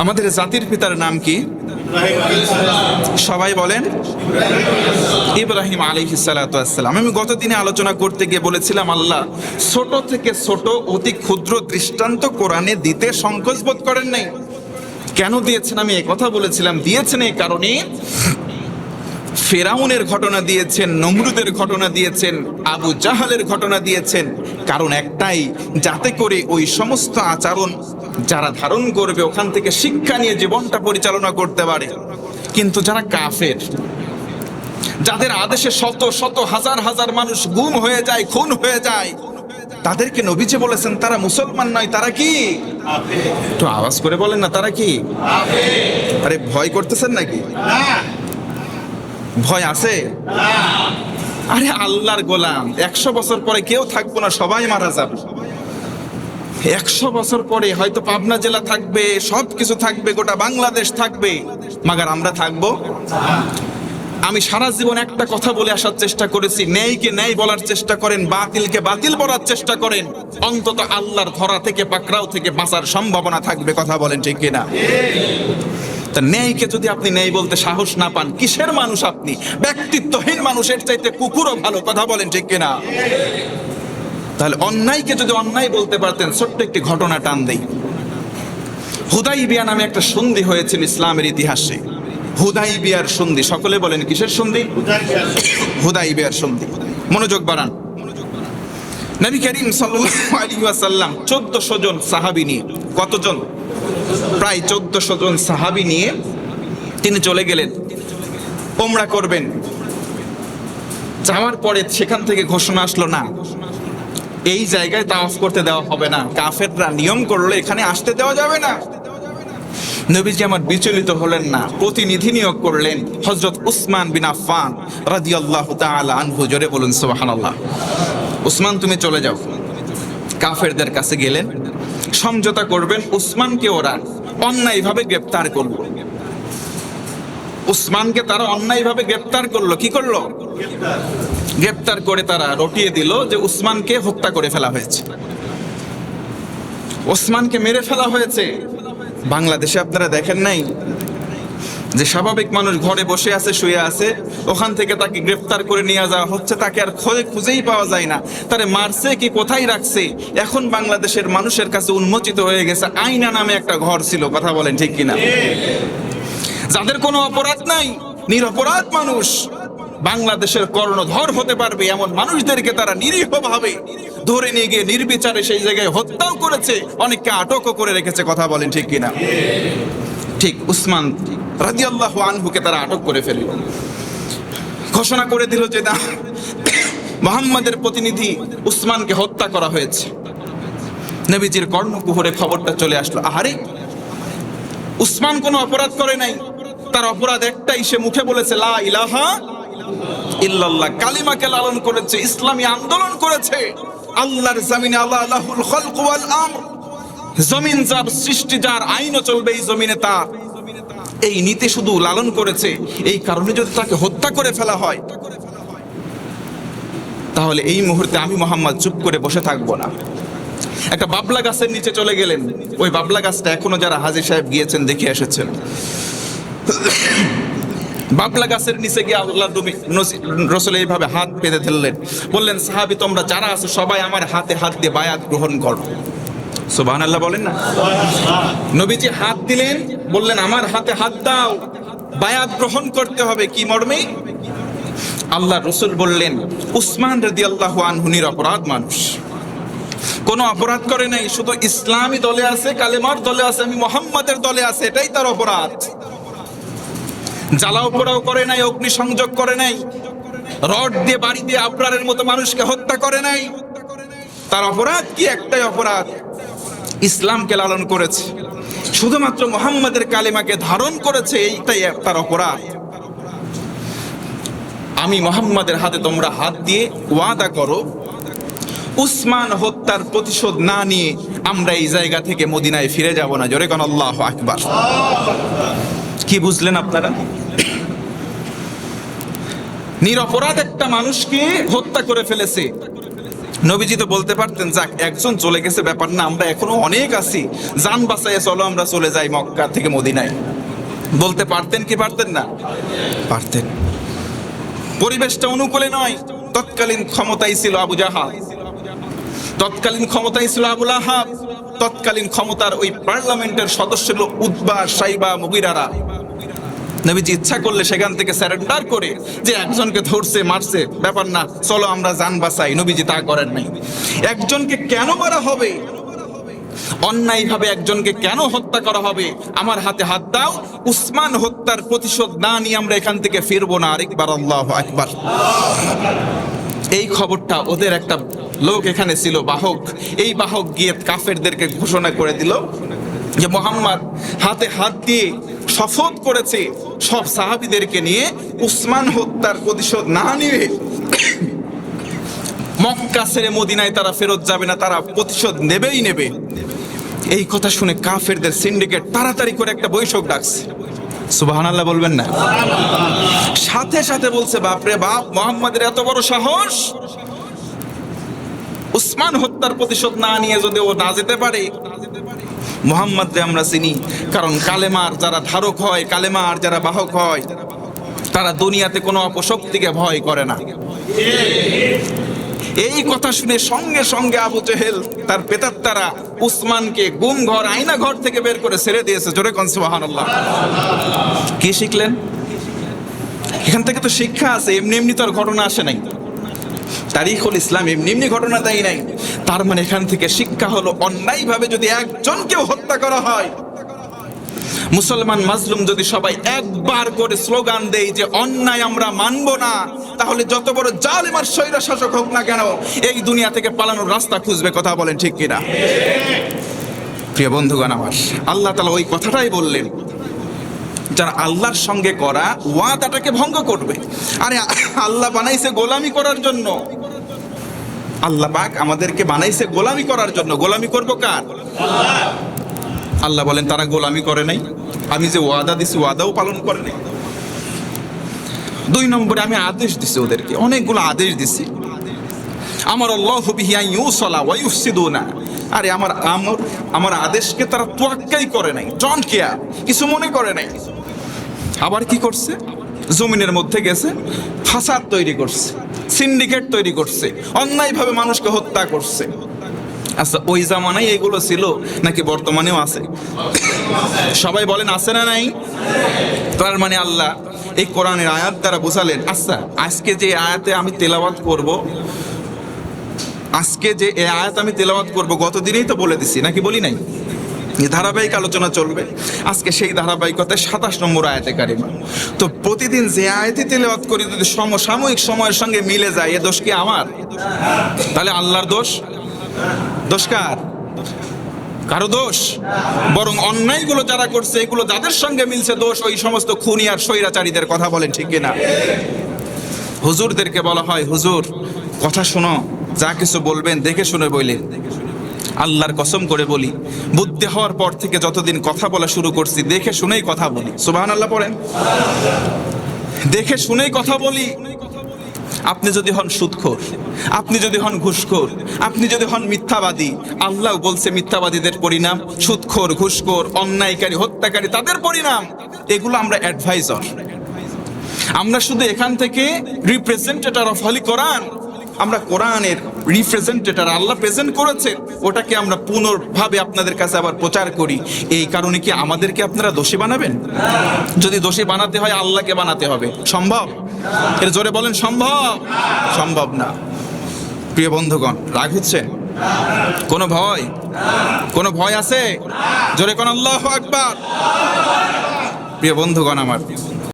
আমাদের জাতির পিতার নাম কি? সবাই বলেন। ইব্রাহিম আলী সালাতাম আমি গতদিনে আলোচনা করতে গিয়ে বলেছিলাম, আল্লাহ ছোট থেকে ছোট অতি ক্ষুদ্র দৃষ্টান্ত কোরআনে দিতে সংকোচ বোধ করেন নাই। কেন দিয়েছেন? আমি কথা বলেছিলাম। দিয়েছেন এই কারণে ফেরাউনের ঘটনা দিয়েছেন, নমরুদের ঘটনা দিয়েছেন, আবু জাহালের ঘটনা দিয়েছেন। কারণ একটাই, যাতে করে ওই সমস্ত আচরণ যারা ধারণ করবে, ওখান থেকে শিক্ষা নিয়ে জীবনটা পরিচালনা করতে পারে। কিন্তু যারা কাফের, যাদের আদেশে শত শত, হাজার হাজার মানুষ গুম হয়ে যায়, খুন হয়ে যায়, তাদেরকে নবীজি বলেছেন, তারা মুসলমান নয়, তারা কি? একটু আওয়াজ করে বলেন না, তারা কি? আরে, ভয় করতেছেন নাকি? ভয় আছে? আরে, আল্লাহর গোলাম, একশো বছর পরে কেউ থাকব না, সবাই মারা যাবে। একশো বছর পরে হয়তো পাবনা জেলা থাকবে সব কিছু থাকবে, গোটা বাংলাদেশ থাকবে। মাগার আমরা থাকব। আমি সারা জীবন একটা কথা বলে আসার চেষ্টা করেছি ন্যায়কে ন্যায় বলার চেষ্টা করেন, বাতিলকে বাতিল বলার চেষ্টা করেন। অন্তত আল্লাহর ধরা থেকে, পাকড়াও থেকে বাঁচার সম্ভাবনা থাকবে, কথা বলেন ঠিক কিনা? তা ন্যায়কে যদি আপনি ন্যায় বলতে সাহস না পান, কিসের মানুষ আপনি? ব্যক্তিত্বহীন মানুষের চাইতে কুকুরও ভালো, কথা বলেন ঠিক কিনা? তাহলে অন্যায়কে যদি অন্যায় বলতে পারতেন, ছোট্ট একটি ঘটনা টান দেই। হুদাই বিয়া নামে একটা সন্ধি হয়েছিল ইসলামের ইতিহাসে। হুদাই বিয়ার সন্ধি, সকলে বলেন কিসের সন্ধি? হুদাই বিয়ার সন্ধি। মনোযোগ বাড়ান। নবী করিম ওয়াসাল্লাম 1400 জন সাহাবী নিয়ে, কতজন? প্রায় 1400 জন সাহাবি নিয়ে তিনি চলে গেলেন। ওমরা করবেন। যাওয়ার পরে সেখান থেকে ঘোষণা আসলো, না এই জায়গায় তাওয়াফ করতে দেওয়া হবে না। কাফেররা নিয়ম করলে এখানে আসতে দেওয়া যাবে না। নবীজি আমার বিচলিত হলেন না, প্রতিনিধি নিয়োগ করলেন হজরত উসমান বিন আফফান রাদিয়াল্লাহু তাআলা আনহু। জোরে বলুন, সুবহানাল্লাহ। উসমান, তুমি চলে যাও। কাফেরদের কাছে গেলেন, সমঝোতা করবেন উসমানকে ওরা অন্যায়ভাবে গ্রেপ্তার করল। উসমানকে তারা অন্যায়ভাবে গ্রেপ্তার করল, কি করল? গ্রেপ্তার করে তারা রটিয়ে দিল যে উসমানকে হত্যা করে ফেলা হয়েছে। ওসমানকে মেরে ফেলা হয়েছে। বাংলাদেশে আপনারা দেখেন নাই যে স্বাভাবিক মানুষ ঘরে বসে আছে, শুয়ে আছে, ওখান থেকে তাকে গ্রেফতার করে নিয়ে যাওয়া হচ্ছে, তাকে আর খোঁজে খুঁজেই পাওয়া যায় না। তারে মারছে কি, কোথায় রাখছে? এখন বাংলাদেশের মানুষের কাছে উন্মোচিত হয়ে গেছে, আইনা নামে একটা ঘর ছিল, কথা বলেন ঠিক কিনা? যাদের কোনো অপরাধ নাই, নিরপরাধ মানুষ। বাংলাদেশের কর্ণধর হতে পারবে এমন মানুষদেরকে তারা নিরীহভাবে ধরে নিয়ে গিয়ে নির্বিচারে সেই জায়গায় হত্যাও করেছে, অনেককে আটকও করে রেখেছে, কথা বলেন ঠিক কিনা? ঠিক, উসমান রাদিয়াল্লাহু আনহুকে তারা আটক করে ফেলল। ঘোষণা করে দিল যে না, মোহাম্মদের প্রতিনিধি উসমানকে হত্যা করা হয়েছে। নবীজির কর্ণকুহরে খবরটা চলে আসলো। আহারে, উসমান কোনো অপরাধ করে নাই। তার অপরাধ একটাই, সে মুখে বলেছে, লা ইলাহা ইল্লাল্লাহ, কালিমাকে লালন করেছে, ইসলামী আন্দোলন করেছে। আল্লাহর জমিনে আল্লাহ আল্লাহুল খলক ওয়াল আমর। জমিন যার সৃষ্টি, যার আইনও চলবে এই জমিনে তার। এই নীতি শুধু লালন করেছে, এই কারণে যদি তাকে হত্যা করে ফেলা হয়, তাহলে এই মুহূর্তে আমি মোহাম্মদ চুপ করে বসে থাকব না। একটা বাবলা গাছের নিচে চলে গেলেন। ওই বাবলা গাছটা এখনও যারা হাজির সাহেব গিয়েছেন, দেখে এসেছেন। বাবলা গাছের নিচে গিয়ে আল্লাহ নবী রসুল এইভাবে হাত পেতে ধরলেন। বললেন, সাহাবি, তোমরা যারা আছো সবাই আমার হাতে হাত দিয়ে বায়াত গ্রহণ করো। সুবাহ আল্লাহ বলেন না? নবীজি হাত দিলেন, বললেন, আমার হাতে হাত দাও। বায়াত গ্রহণ করতে হবে কি মর্মে? আল্লাহ রসুল বললেন, উসমান রদি আল্লাহ আনহুনির অপরাধ মানুষ। কোনো অপরাধ করে নাই, শুধু ইসলামী দলে আছে, কালেমার দলে আছে, আমি মোহাম্মদের দলে আছে, এটাই তার অপরাধ। জ্বালাও পোড়াও করে নাই, অগ্নি সংযোগ করে নাই, রড দিয়ে বাড়ি দিয়ে আবরারের মতো মানুষকে হত্যা করে নাই। তার অপরাধ কি? একটাই অপরাধ, ইসলামকে লালন করেছে। শুধুমাত্র মোহাম্মদের কালিমাকে ধারণ করেছে, এইটাই তার অপরাধ। আমি মোহাম্মদের হাতে তোমরা হাত দিয়ে ওয়াদা করো, উসমান হত্যার প্রতিশোধ না নিয়ে আমরা এই জায়গা থেকে মদিনায় ফিরে যাব না। জোরে কোন আল্লাহ আকবার। কি বুঝলেন আপনারা? নিরপরাধ একটা মানুষকে হত্যা করে ফেলেছে। নবীজি তো বলতে পারতেন যাক একজন চলে গেছে ব্যাপার না আমরা এখনও অনেক আছি। যান বাঁচাইয়ে চলো আমরা চলে যাই মক্কা থেকে মদিনায়। বলতে পারতেন কি পারতেন না? পারতেন। পরিবেশটা অনুকূলে নয়। তৎকালীন ক্ষমতাই ছিল আবু জাহাল। তৎকালীন ক্ষমতাই ছিল আবুল আহাব তৎকালীন ক্ষমতার ওই পার্লামেন্টের সদস্য ছিল উদ্বা সাইবা মুগিরারা। নবীজি ইচ্ছা করলে সেখান থেকে স্যারেন্ডার করে যে একজনকে ধরছে, মারছে, ব্যাপার না, চলো আমরা যান বাঁচাই। নবীজি তা করেন নাই। একজনকে কেন মারা হবে? অন্যায়ভাবে একজনকে কেন হত্যা করা হবে? আমার হাতে হাত দাও, উসমান হত্যার প্রতিশোধ না নিয়ে আমরা এখান থেকে ফিরবো না। আরেকবার আল্লাহ একবার এই খবরটা ওদের একটা লোক এখানে ছিল, বাহক। এই বাহক গিয়ে কাফেরদেরকে ঘোষণা করে দিল যে, মোহাম্মদ, হাতে হাত দিয়ে শপথ করেছে। সব সাহাবীদেরকে নিয়ে উসমান হত্যার প্রতিশোধ না নিয়ে মক্কা ছেড়ে মদিনায় তারা ফেরত যাবে না, তারা প্রতিশোধ নেবেই নেবে। এই কথা শুনে কাফেরদের সিন্ডিকেট তাড়াতাড়ি করে একটা বৈঠক ডাকছে। সুবাহান আল্লাহ বলবেন না? সাথে সাথে বলছে, বাপরে বাপ, মোহাম্মদের এত বড় সাহস! উসমান হত্যার প্রতিশোধ না নিয়ে যদি ও না যেতে পারে মোহাম্মদকে আমরা চিনি। কারণ কালেমার যারা ধারক হয়, কালেমার যারা বাহক হয়, তারা দুনিয়াতে কোনো অপশক্তিকে ভয় করে না। এই কথা শুনে সঙ্গে সঙ্গে আবু জেহেল তার পেতাত্তারা উসমানকে গুম ঘর, আয়না ঘর থেকে বের করে ছেড়ে দিয়েছে। জোরে কনসুবাহান কি শিখলেন? এখান থেকে তো শিক্ষা আছে, এমনি এমনি তো আর ঘটনা আসে নাই। তারিখুল ইসলাম এমনি এমনি ঘটনা তাই নাই। তার মানে এখান থেকে শিক্ষা হলো অন্যায়ভাবে যদি একজনকেও হত্যা করা হয়। মুসলমান মাজলুম যদি সবাই একবার করে স্লোগান দেই যে অন্যায় আমরা মানব না, তাহলে যত বড় জালেম আর স্বৈর শাসক হোক না কেন, এই দুনিয়া থেকে পালানোর রাস্তা খুঁজবে, কথা বলেন ঠিক কিনা? প্রিয় বন্ধুগণ আমার, আল্লাহ তালা ওই কথাটাই বললেন, যারা আল্লাহর সঙ্গে করা ওয়াদাটাকে ভঙ্গ করবে। আরে আল্লাহ বানাইছে গোলামি করার জন্য। আল্লাহ পাক আমাদেরকে বানাইছে গোলামি করার জন্য। গোলামি করব কার? আল্লাহ বলেন, তারা গোলামি করে নাই। আমি যে ওয়াদা দিছি, ওয়াদাও পালন করে নাই। দুই নম্বরে আমি আদেশ দিছি ওদেরকে। অনেকগুলো আদেশ দিছি। আমার আল্লাহ বিহিয়া ইউসলা ইউফসিদুনা। আরে আমার আমর, আমার আদেশকে তারা তোয়াক্কাই করে নাই। জন কেয়ার কিছু মনে করে নাই। আবার কি করছে? জমিনের মধ্যে গেছে, ফাসাদ তৈরি করছে। সিন্ডিকেট তৈরি করছে, অন্যায়ভাবে মানুষকে হত্যা করছে। আচ্ছা ওই জামানায় এগুলো ছিল নাকি বর্তমানেও আছে? সবাই বলেন, আছে না নাই? তার মানে আল্লাহ এই কোরআনের আয়াত দ্বারা বোঝালেন আচ্ছা আজকে যে আয়াতে আমি তেলাওয়াত করব, আজকে যে আয়াত আমি তেলাওয়াত করব, গতদিনেই তো বলে দিছি, নাকি বলি নাই? ধারাবাহিক আলোচনা চলবে। আজকে সেই ধারাবাহিকতায় সাতাশ নম্বর আয়াতে কারিমা। তো প্রতিদিন যে আয়াতে তেলাওয়াত করি, যদি সমসাময়িক সময়ের সঙ্গে মিলে যায়, এ দোষ কি আমার? তাহলে আল্লাহর দোষ? দোষ কার? কারও দোষ? বরং অন্যায়গুলো যারা করছে, এগুলো যাদের সঙ্গে মিলছে দোষ, ওই সমস্ত খুনি আর স্বৈরাচারীদের কথা বলেন, ঠিক কিনা? হুজুরদেরকে বলা হয়, হুজুর, কথা শোনো, যা কিছু বলবেন, দেখে শুনে বইলে আল্লাহর কসম করে বলি, বুদ্ধি হওয়ার পর থেকে যতদিন কথা বলা শুরু করছি, দেখে শুনেই কথা বলি। সুবাহ আল্লাহ পড়েন। দেখে শুনেই কথা বলি। আপনি যদি হন সুদখোর আপনি যদি হন ঘুষখোর, আপনি যদি হন মিথ্যাবাদী, আল্লাহ বলছে মিথ্যাবাদীদের পরিণাম সুদখোর ঘুষখোর, অন্যায়কারী, হত্যাকারী, তাদের পরিণাম। এগুলো আমরা অ্যাডভাইজার আমরা শুধু এখান থেকে রিপ্রেজেন্টেটর অফ হলি কোরআন আমরা কোরআনের রিপ্রেজেন্টেটর আল্লাহ প্রেজেন্ট করেছেন, ওটাকে আমরা পুনর্ভাবে আপনাদের কাছে আবার প্রচার করি। এই কারণে কি আমাদেরকে আপনারা দোষী বানাবেন? যদি দোষী বানাতে হয় আল্লাহকে বানাতে হবে। সম্ভব? এর জোরে বলেন, সম্ভব? সম্ভব না। প্রিয় বন্ধুগণ, রাগ হচ্ছে? কোনো ভয়? কোনো ভয় আছে? জোরে কোন আল্লাহ আকবার। প্রিয় বন্ধুগণ আমার